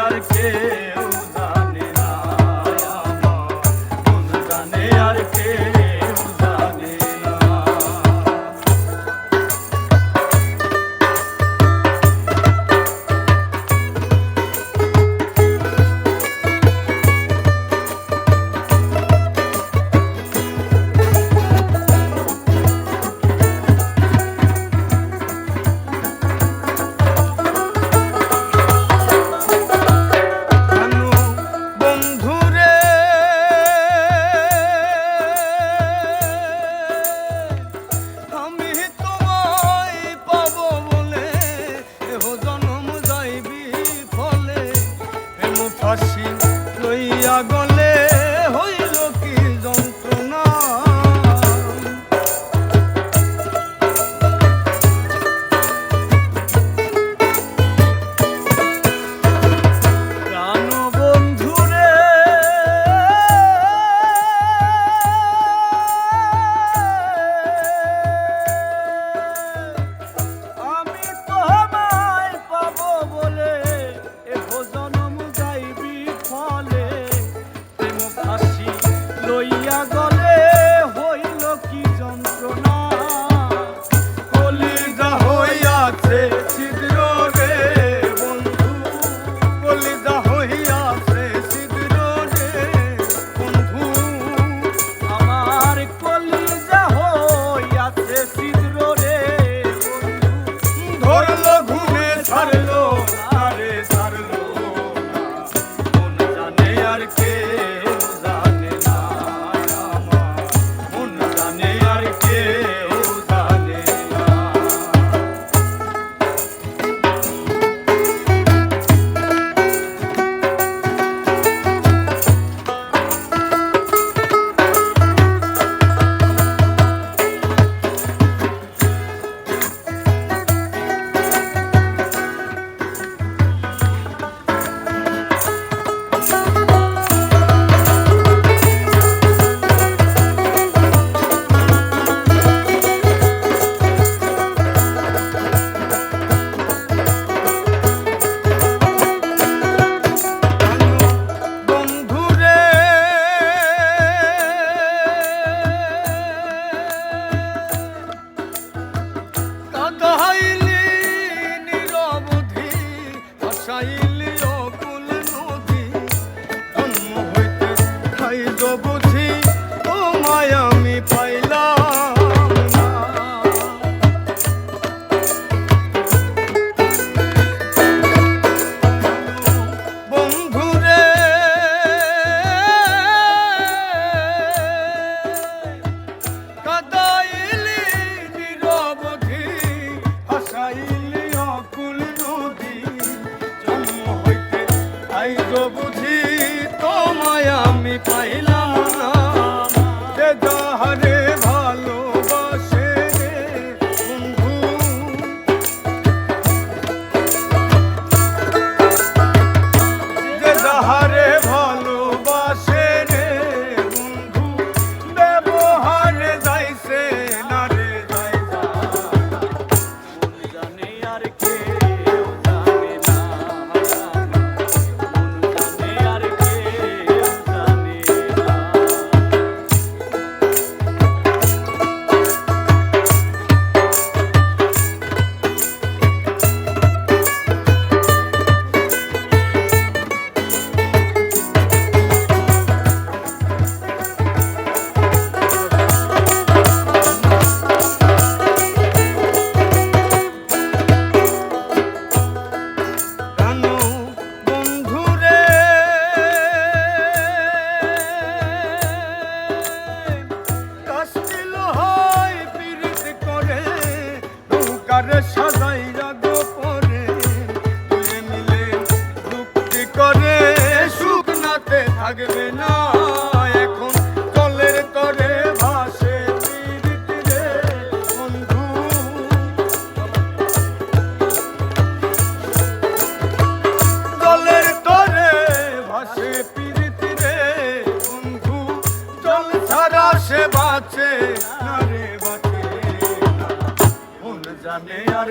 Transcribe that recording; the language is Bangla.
yar ke আমারে সাজাইয়া গোপরে দুয়ে মিলে চুক্তি করে সুখ নাতে থাকবে না। এখন জলের তরে ভাসে রে বন্ধু। জলের তরে ভাসে পীড়িত রে বন্ধু। জল ছাড়া সে বাঁচে না। জানে আর